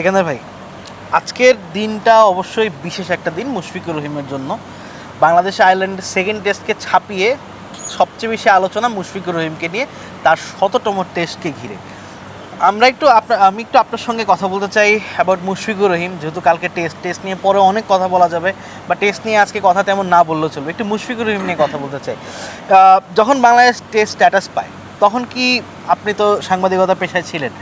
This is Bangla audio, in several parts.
সেকেন্দার ভাই, আজকের দিনটা অবশ্যই বিশেষ একটা দিন মুশফিকুর রহিমের জন্য। বাংলাদেশ আয়ারল্যান্ডের সেকেন্ড টেস্টকে ছাপিয়ে সবচেয়ে বেশি আলোচনা মুশফিকুর রহিমকে নিয়ে, তার শততম টেস্টকে ঘিরে। আমরা একটু আপনার আমি একটু আপনার সঙ্গে কথা বলতে চাই অ্যাবাউট মুশফিকুর রহিম, যেহেতু কালকে টেস্ট টেস্ট নিয়ে পরে অনেক কথা বলা যাবে, বা টেস্ট নিয়ে আজকে কথা তেমন না বললেও চলবে। একটু মুশফিকুর রহিম নিয়ে কথা বলতে চাই। যখন বাংলাদেশ টেস্ট স্ট্যাটাস পায়, তখন কি আপনি তো সাংবাদিকতা পেশায় ছিলেন?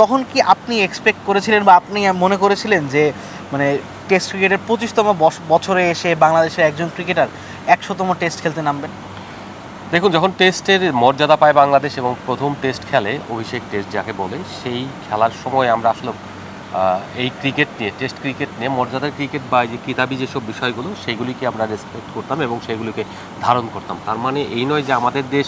তখন কি আপনি এক্সপেক্ট করেছিলেন বা আপনি মনে করেছিলেন যে মানে টেস্ট ক্রিকেটের পঁচিশতম বছরে এসে বাংলাদেশের একজন ক্রিকেটার একশোতম টেস্ট খেলতে নামবেন? দেখুন, যখন টেস্টের মর্যাদা পায় বাংলাদেশ এবং প্রথম টেস্ট খেলে অভিষেক টেস্ট যাকে বলে, সেই খেলার সময় আমরা আসলে এই ক্রিকেট নিয়ে টেস্ট ক্রিকেট নিয়ে মর্যাদার ক্রিকেট বা যে কিতাবি যেসব বিষয়গুলো সেইগুলিকে আমরা রেসপেক্ট করতাম এবং সেগুলিকে ধারণ করতাম। তার মানে এই নয় যে আমাদের দেশ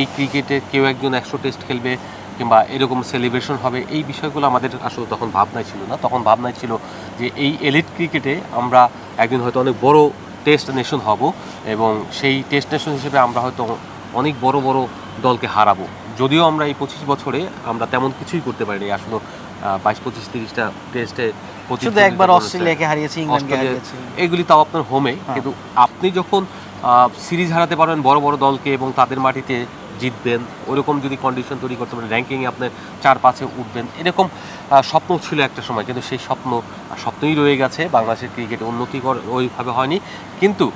এই ক্রিকেটে কেউ একজন একশো টেস্ট খেলবে কিংবা এরকম সেলিব্রেশন হবে এই বিষয়গুলো আমাদের আসলে তখন ভাবনায় ছিল না। তখন ভাবনায় ছিল যে এই এলিট ক্রিকেটে আমরা একদিন হয়তো অনেক বড় টেস্ট নেশন হব এবং সেই টেস্ট নেশন হিসেবে আমরা হয়তো অনেক বড় বড় দলকে হারাবো। যদিও আমরা এই পঁচিশ বছরে আমরা তেমন কিছুই করতে পারিনি। আসলে বাইশ পঁচিশ তিরিশটা টেস্টে শুধু একবার অস্ট্রেলিয়াকে হারিয়েছি ইংল্যান্ডকে হারিয়েছি। এগুলি তাও আপনার হোমে হ্যাঁ। কিন্তু আপনি যখন সিরিজ হারাতে পারবেন বড় বড় দলকে এবং তাদের মাটিতে জিতবেন, ওরকম যদি কন্ডিশন তৈরি করতে পারেন র্যাঙ্কিংয়ে আপনার চার পাঁচে উঠবেন, এরকম স্বপ্ন ছিল একটা সময়, কিন্তু সেই স্বপ্ন স্বপ্নই রয়ে গেছে, বাংলাদেশের ক্রিকেটে উন্নতি ওইভাবে হয়নি। কিন্তু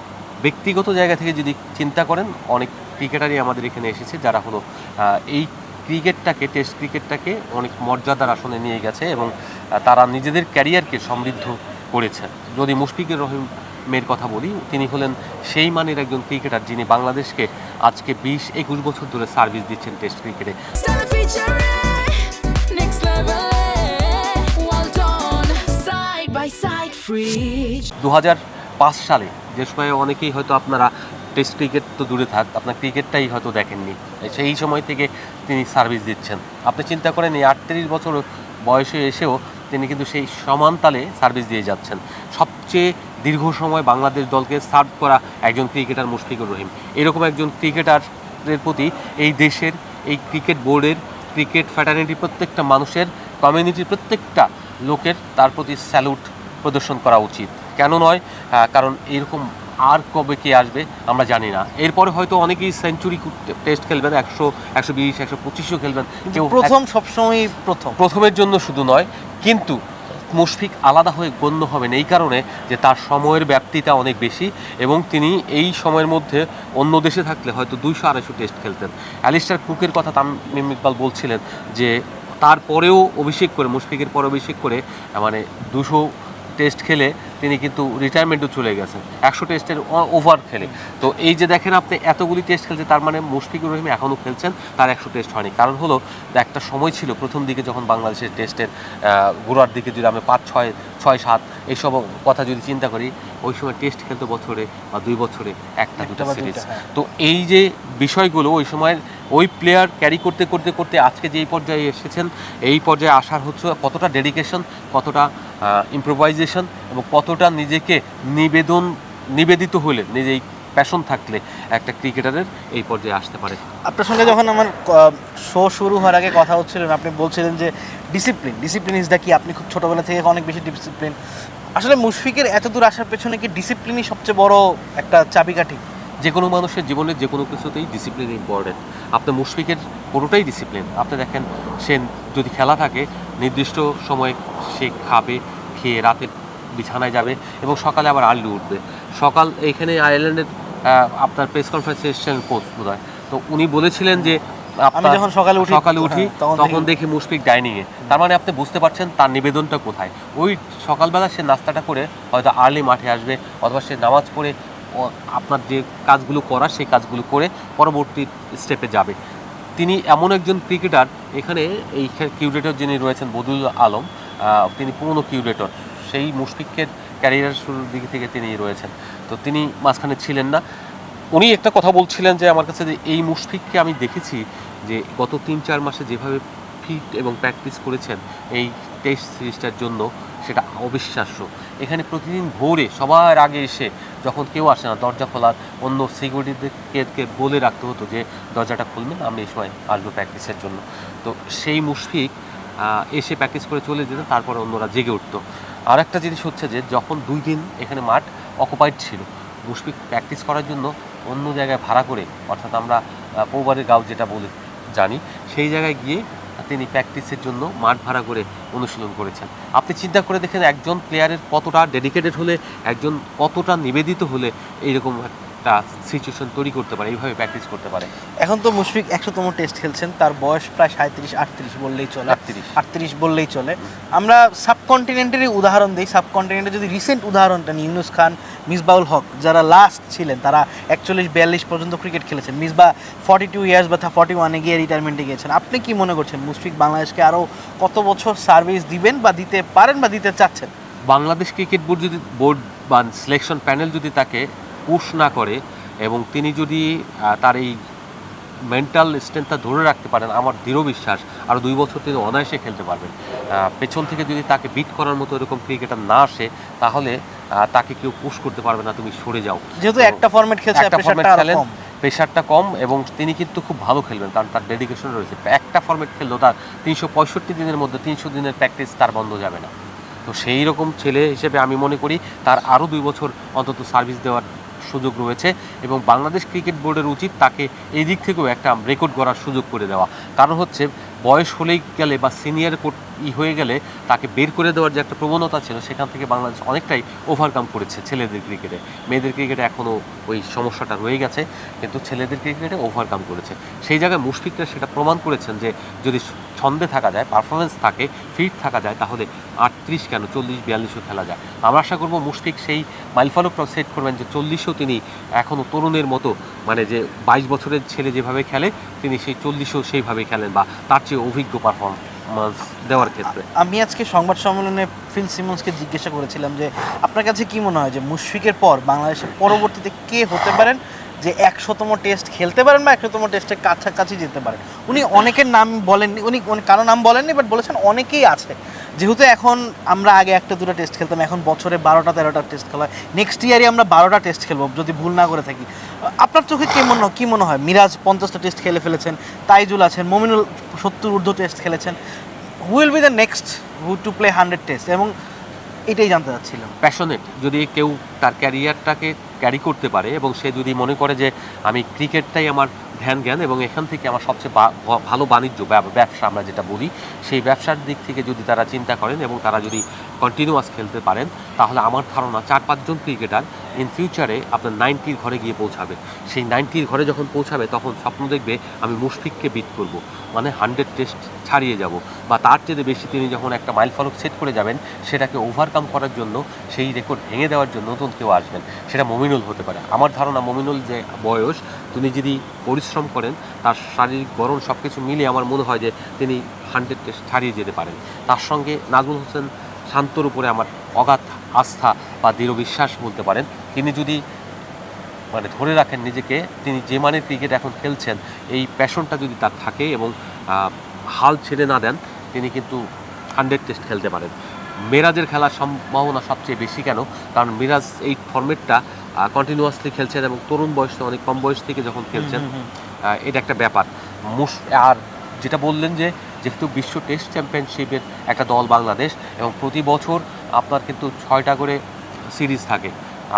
ব্যক্তিগত জায়গা থেকে যদি চিন্তা করেন, অনেক ক্রিকেটারই আমাদের এখানে এসেছে, যারা হলো এই ক্রিকেটটাকে টেস্ট ক্রিকেটটাকে অনেক মর্যাদার আসনে নিয়ে গেছে এবং তারা নিজেদের ক্যারিয়ারকে সমৃদ্ধ করেছে। যদি মুশফিকুর রহিমের কথা বলি তিনি হলেন সেই মানের একজন ক্রিকেটার যিনি বাংলাদেশকে আজকে বিশ একুশ বছর ধরে সার্ভিস দিচ্ছেন টেস্ট ক্রিকেটে। দু. দু সালে যে সময়ে অনেকেই হয়তো আপনারা টেস্ট ক্রিকেট তো দূরে থাক আপনার ক্রিকেটটাই হয়তো দেখেননি। সেই সময় থেকে তিনি সার্ভিস দিচ্ছেন। আপনি চিন্তা করেন এই আটত্রিশ বছর বয়সে এসেও তিনি কিন্তু সেই সমান তালে সার্ভিস দিয়ে যাচ্ছেন। সবচেয়ে দীর্ঘ সময় বাংলাদেশ দলকে সার্ভ করা একজন ক্রিকেটার মুশফিকুর রহিম। এরকম একজন ক্রিকেটারের প্রতি এই দেশের এই ক্রিকেট বোর্ডের ক্রিকেট ফ্যাটার্নিটি প্রত্যেকটা মানুষের কমিউনিটির প্রত্যেকটা লোকের তার প্রতি স্যালুট প্রদর্শন করা উচিত। কেন নয়? কারণ এরকম আর কবে কে আসবে আমরা জানি না। এরপরে হয়তো অনেকেই সেঞ্চুরি টেস্ট খেলবেন একশো একশো বিশ একশো পঁচিশও খেলবেন। কেউ প্রথম সবসময় প্রথম। প্রথমের জন্য শুধু নয় কিন্তু মুশফিক আলাদা হয়ে গণ্য হবেন এই কারণে যে তার সময়ের ব্যাপ্তিটা অনেক বেশি এবং তিনি এই সময়ের মধ্যে অন্য দেশে থাকলে হয়তো দুইশো আড়াইশো টেস্ট খেলতেন। অ্যালিস্টার কুকের কথা তামিম ইকবাল বলছিলেন যে তারপরেও অভিষেক করে, মুশফিকের পর অভিষেক করে মানে দুশো টেস্ট খেলে তিনি কিন্তু রিটায়ারমেন্টও চলে গেছেন। একশো টেস্টের ওভার খেলে। তো এই যে দেখেন আপনি এতগুলি টেস্ট খেলছে তার মানে মুশফিকুর রহিম এখনও খেলছেন তার একশো টেস্ট হয়নি। কারণ হলো একটা সময় ছিল প্রথম দিকে যখন বাংলাদেশের টেস্টের গোড়ার দিকে যদি আমরা পাঁচ ছয় ছয় সাত এইসব কথা যদি চিন্তা করি ওই সময় টেস্ট খেলতো বছরে বা দুই বছরে একটা দুটো সিরিজ হ্যাঁ। তো এই যে বিষয়গুলো ওই সময়ের ওই প্লেয়ার ক্যারি করতে করতে করতে আজকে যেই পর্যায়ে এসেছেন, এই পর্যায়ে আসার হচ্ছে কতটা ডেডিকেশন কতটা ইম্প্রোভাইজেশন এবং কতটা নিজেকে নিবেদন, নিবেদিত হলে, নিজেই প্যাশন থাকলে একটা ক্রিকেটারের এই পর্যায়ে আসতে পারে। আপনার সঙ্গে যখন আমার শো শুরু হওয়ার আগে কথা হচ্ছিলেন আপনি বলছিলেন যে ডিসিপ্লিন ডিসিপ্লিন ইজ দ্য কি আপনি খুব ছোটোবেলা থেকে অনেক বেশি ডিসিপ্লিন আসলে মুশফিকের এত দূর আসার পেছনে কি ডিসিপ্লিনই সবচেয়ে বড় একটা চাবিকাঠি? যে কোনো মানুষের জীবনে যে কোনো কিছুতেই ডিসিপ্লিন ইম্পর্টেন্ট আপনার মুশফিকের পুরোটাই ডিসিপ্লিন আপনি দেখেন সে যদি খেলা থাকে নির্দিষ্ট সময়ে সে খাবে খেয়ে রাতে বিছানায় যাবে এবং সকালে আবার আর্লি উঠবে। সকাল এইখানে আয়ারল্যান্ডের আপনার প্রেস কনফারেন্সে এসেছিলেন কোচ বোধ তো উনি বলেছিলেন যে আপনার যখন সকালে উঠি, সকালে উঠি হ্যাঁ, তখন দেখি- মুশফিক ডাইনিংয়ে তার মানে আপনি বুঝতে পারছেন তার নিবেদনটা কোথায়। ওই সকালবেলা সে নাস্তাটা করে হয়তো আর্লি মাঠে আসবে অথবা সে নামাজ পড়ে আপনার যে কাজগুলো করা সেই কাজগুলো করে পরবর্তী স্টেপে যাবে। তিনি এমন একজন ক্রিকেটার এখানে এই কিউরেটর যিনি রয়েছেন বদুল আলম তিনি পুরনো কিউরেটর সেই মুশফিকের ক্যারিয়ার শুরুর দিক থেকে তিনি রয়েছেন। তো তিনি মাঝখানে ছিলেন না। উনি একটা কথা বলছিলেন যে, আমার কাছে যে এই মুশফিককে আমি দেখেছি যে গত তিন চার মাসে যেভাবে ফিট এবং প্র্যাকটিস করেছেন, এই টেস্ট সিরিজটার জন্য সেটা অবিশ্বাস্য। এখানে প্রতিদিন ভোরে সবার আগে এসে যখন কেউ আসে না, দরজা খোলার অন্য সিকিউরিটিদেরকে বলে রাখতে হতো যে, দরজাটা খুলবেন আমি এই সময় আসব প্র্যাকটিসের জন্য। তো সেই মুশফিক এসে প্র্যাকটিস করে চলে যেতেন তারপরে অন্যরা জেগে উঠতো। আর একটা জিনিস হচ্ছে যে, যখন দুই দিন এখানে মাঠ অকুপাইড ছিল, মুশফিক প্র্যাকটিস করার জন্য অন্য জায়গায় ভাড়া করে, অর্থাৎ আমরা পৌবারের গাঁও যেটা বলে, জানি, সেই জায়গায় গিয়ে তিনি প্র্যাকটিসের জন্য মাঠ ভাড়া করে অনুশীলন করেছেন। আপনি চিন্তা করে দেখেন একজন প্লেয়ারের কতটা ডেডিকেটেড হলে, একজন কতটা নিবেদিত হলে এইরকম একটা সিচুয়েশন তৈরি করতে পারে এইভাবে প্র্যাকটিস করতে পারে। এখন তো মুশফিক একশোতম টেস্ট খেলছেন তার বয়স প্রায় সাঁত্রিশ আটত্রিশ বললেই চলে। আটত্রিশ। আটত্রিশ বললেই চলে। আমরা সাবকন্টিনেন্টেরই উদাহরণ দিই। সাবকন্টিনেন্টের যদি রিসেন্ট উদাহরণটা নিই ইউনুস খান মিসবাউল হক যারা লাস্ট ছিলেন তারা একচল্লিশ বিয়াল্লিশ পর্যন্ত ক্রিকেট খেলেছেন। মিসবা ফর্টি টু ইয়ার্স বা ফর্টি ওয়ানে গিয়ে রিটায়ারমেন্টে গিয়েছেন। আপনি কি মনে করছেন মুশফিক বাংলাদেশকে আরও কত বছর সার্ভিস দিবেন বা দিতে পারেন বা দিতে চাচ্ছেন? বাংলাদেশ ক্রিকেট বোর্ড যদি বোর্ড বা সিলেকশন প্যানেল যদি তাকে পুশ না করে এবং তিনি যদি তার এই মেন্টাল স্ট্রেংথটা ধরে রাখতে পারেন আমার দৃঢ় বিশ্বাস আরও দুই বছর তিনি অনায়াসে খেলতে পারবেন। পেছন থেকে যদি তাকে বিট করার মতো এরকম ক্রিকেটার না আসে তাহলে তাকে কেউ পুশ করতে পারবে না তুমি সরে যাও। যেহেতু একটা ফরম্যাট খেলছে একটা আরও খেলেন, প্রেশারটা কম এবং তিনি কিন্তু খুব ভালো খেলবেন কারণ তার ডেডিকেশন রয়েছে। একটা ফর্মেট খেললেও তার তিনশো পঁয়ষট্টি দিনের মধ্যে তিনশো দিনের প্র্যাকটিস তার বন্ধ যাবে না। তো সেই রকম ছেলে হিসেবে আমি মনে করি তার আরও দুই বছর অন্তত সার্ভিস দেওয়ার সুযোগ রয়েছে এবং বাংলাদেশ ক্রিকেট বোর্ডের উচিত তাকে এই দিক থেকেও একটা রেকর্ড করার সুযোগ করে দেওয়া। কারণ হচ্ছে, বয়স হলেই গেলে বা সিনিয়র ই হয়ে গেলে তাকে বের করে দেওয়ার যে একটা প্রবণতা ছিল, সেখান থেকে বাংলাদেশ অনেকটাই ওভারকাম করেছে ছেলেদের ক্রিকেটে। মেয়েদের ক্রিকেটে এখনও ওই সমস্যাটা রয়ে গেছে, কিন্তু ছেলেদের ক্রিকেটে ওভারকাম করেছে। সেই জায়গায় মুশফিকরা সেটা প্রমাণ করেছেন যে যদি ছন্দে থাকা যায় পারফরমেন্স থাকে ফিট থাকা যায়, তাহলে আটত্রিশ কেন? চল্লিশ, বিয়াল্লিশও খেলা যায়। আমরা আশা করব মুশফিক সেই মাইলফলকটাও সেট করবেন যে চল্লিশও তিনি এখনও তরুণের মতো মানে যে বাইশ বছরের ছেলে যেভাবে খেলে, তিনি সেই চল্লিশেও সেইভাবে খেলেন বা তার চেয়ে অভিজ্ঞ পারফরমেন্স দেওয়ার ক্ষেত্রে। আমি আজকে সংবাদ সম্মেলনে ফিল সিমন্সকে জিজ্ঞাসা করেছিলাম যে, আপনার কাছে কি মনে হয় যে মুশফিকের পর বাংলাদেশের পরবর্তীতে কে হতে পারেন? যে একশোতম টেস্ট খেলতে পারেন বা একশোতম টেস্টের কাছাকাছি যেতে পারেন। উনি অনেকের নাম বলেননি উনি কারও নাম বলেননি বাট বলেছেন অনেকেই আছে। যেহেতু এখন আমরা আগে একটা, দুটো টেস্ট খেলতাম, এখন বছরে বারোটা, তেরোটা টেস্ট খেলা হয়। নেক্সট ইয়ারই আমরা বারোটা টেস্ট খেলব, যদি ভুল না করে থাকি। আপনার চোখে কে মনে হয়- কি মনে হয়? মিরাজ পঞ্চাশটা টেস্ট খেলে ফেলেছেন, তাইজুল আছেন, মমিনুল সত্তর ঊর্ধ্ব টেস্ট খেলেছেন। Will be the next who to play hundred test এবং এটাই জানতে চাচ্ছিলাম। প্যাশনেট যদি কেউ তার ক্যারিয়ারটাকে ক্যারি করতে পারে এবং সে যদি মনে করে যে আমি ক্রিকেটটাই আমার ধ্যান জ্ঞান এবং এখান থেকে আমার সবচেয়ে ভালো বাণিজ্য ব্যব- ব্যবসা আমরা যেটা বলি, সেই ব্যবসার দিক থেকে যদি তারা চিন্তা করেন এবং তারা যদি কন্টিনিউয়াস খেলতে পারেন, তাহলে আমার ধারণা চার পাঁচজন ক্রিকেটার ইন ফিউচারে আপনার নাইনটির ঘরে গিয়ে পৌঁছাবে। সেই নাইনটির ঘরে যখন পৌঁছাবে, তখন স্বপ্ন দেখবে আমি মুশফিককে বিট করব। মানে হান্ড্রেড টেস্ট ছাড়িয়ে যাব। বা তার চেয়ে বেশি তিনি যখন একটা মাইল ফলক সেট করে যাবেন, সেটাকে ওভারকাম করার জন্য, সেই রেকর্ড ভেঙে দেওয়ার জন্য নতুন কেউ আসবেন। সেটা মমিনুল হতে পারে। আমার ধারণা মমিনুল যে বয়স, তিনি যদি পরিশ্রম করেন, তার শারীরিক গরম সব কিছু মিলিয়ে আমার মনে হয় যে তিনি হান্ড্রেড টেস্ট ছাড়িয়ে যেতে পারেন। তার সঙ্গে নাজমুল হোসেন শান্তর উপরে আমার অগাধ আস্থা বা দৃঢ় বিশ্বাস বলতে পারেন তিনি যদি মানে ধরে রাখেন নিজেকে তিনি যে মানের ক্রিকেট এখন খেলছেন এই প্যাশনটা যদি তার থাকে এবং হাল ছেড়ে না দেন তিনি কিন্তু হান্ড্রেড টেস্ট খেলতে পারেন। মেরাজের খেলার সম্ভাবনা সবচেয়ে বেশি কেন? কারণ মিরাজ এই ফর্মেটটা কন্টিনিউয়াসলি খেলছেন এবং তরুণ বয়সে অনেক কম বয়স থেকে যখন খেলছেন এটা একটা ব্যাপার। মুশ আর যেটা বললেন যে যেহেতু বিশ্ব টেস্ট চ্যাম্পিয়নশিপের একটা দল বাংলাদেশ এবং প্রতি বছর আপনার কিন্তু ছয়টা করে সিরিজ থাকে।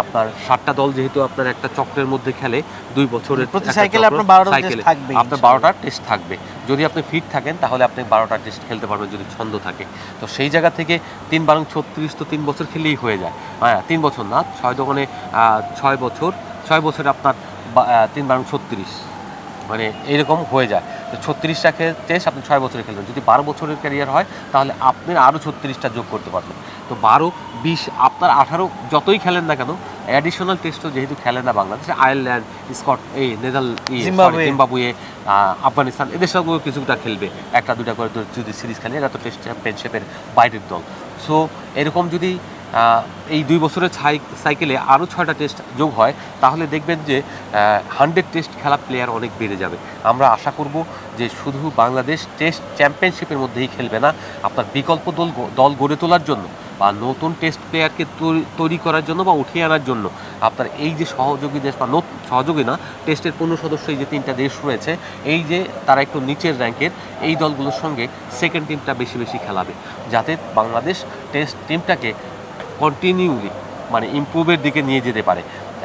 আপনার সাতটা দল যেহেতু আপনার একটা চক্রের মধ্যে খেলে দুই বছরের প্রতি সাইকেলে আপনার 12টা test সাইকেলে আপনার বারোটা টেস্ট থাকবে। যদি আপনি ফিট থাকেন তাহলে আপনি বারোটা টেস্ট খেলতে পারবেন যদি ছন্দ থাকে। তো সেই জায়গা থেকে তিন বারং ছত্রিশ তো তিন বছর খেলেই হয়ে যায়। হ্যাঁ তিন বছর না ছয় দোকানে ছয় বছর ছয় বছরে আপনার তিন বারং ছত্রিশ। মানে এরকম হয়ে যায়। তো ছত্রিশটা টেস্ট আপনি ছয় বছরে খেলবেন। যদি বারো বছরের ক্যারিয়ার হয় তাহলে আপনি আরও ছত্রিশটা যোগ করতে পারবেন। তো বারো বিশ আপনার আঠারো যতই খেলেন না কেন অ্যাডিশনাল টেস্টও যেহেতু খেলেন না বাংলাদেশ আয়ারল্যান্ড স্কট এই নেদাল জিম্বাবুয়ে। আফগানিস্তান এদের সঙ্গেও কিছুটা খেলবে। একটা দুটা করে যদি- সিরিজ খেলে এরা তো টেস্ট চ্যাম্পিয়নশিপের বাইরের দল। সো এরকম যদি এই দুই বছরের ছাই- সাইকেলে আরও ছয়টা টেস্ট যোগ হয়, তাহলে দেখবেন যে হান্ড্রেড টেস্ট খেলা প্লেয়ার অনেক বেড়ে যাবে। আমরা আশা করব যে শুধু বাংলাদেশ টেস্ট চ্যাম্পিয়নশিপের মধ্যেই খেলবে না, আপনার বিকল্প দল দল গড়ে তোলার জন্য বা নতুন টেস্ট প্লেয়ারকে তৈরি করার জন্য বা উঠিয়ে আনার জন্য আপনার এই যে সহযোগী দেশ বা সহযোগী না টেস্টের পূর্ণ সদস্য এই যে তিনটা দেশ রয়েছে, এই যে তারা একটু নিচের র্যাঙ্কের এই দলগুলোর সঙ্গে সেকেন্ড টিমটা বেশি বেশি খেলাবে। যাতে বাংলাদেশ টেস্ট টিমটাকে কন্টিনিউলি মানে ইমপ্রুভের দিকে নিয়ে যেতে পারে।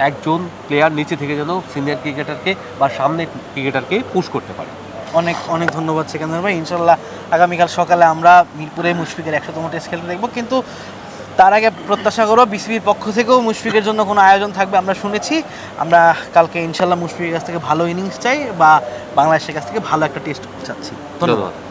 একজন প্লেয়ার নিচে থেকে যেন সিনিয়র ক্রিকেটারকে বা সামনে ক্রিকেটারকে পুশ করতে পারে। অনেক অনেক ধন্যবাদ সেকেন্দার ভাই। ইনশাল্লাহ আগামীকাল সকালে আমরা মিরপুরে মুশফিকের একশোতম টেস্ট খেলতে দেখব। কিন্তু তার আগে প্রত্যাশা করো বিসিবির পক্ষ থেকেও মুশফিকের জন্য কোনো আয়োজন থাকবে আমরা শুনেছি। আমরা কালকে ইনশাল্লাহ মুশফিকের কাছ থেকে ভালো ইনিংস চাই বা বাংলাদেশের কাছ থেকে ভালো একটা টেস্ট চাচ্ছি। ধন্যবাদ। ধন্যবাদ।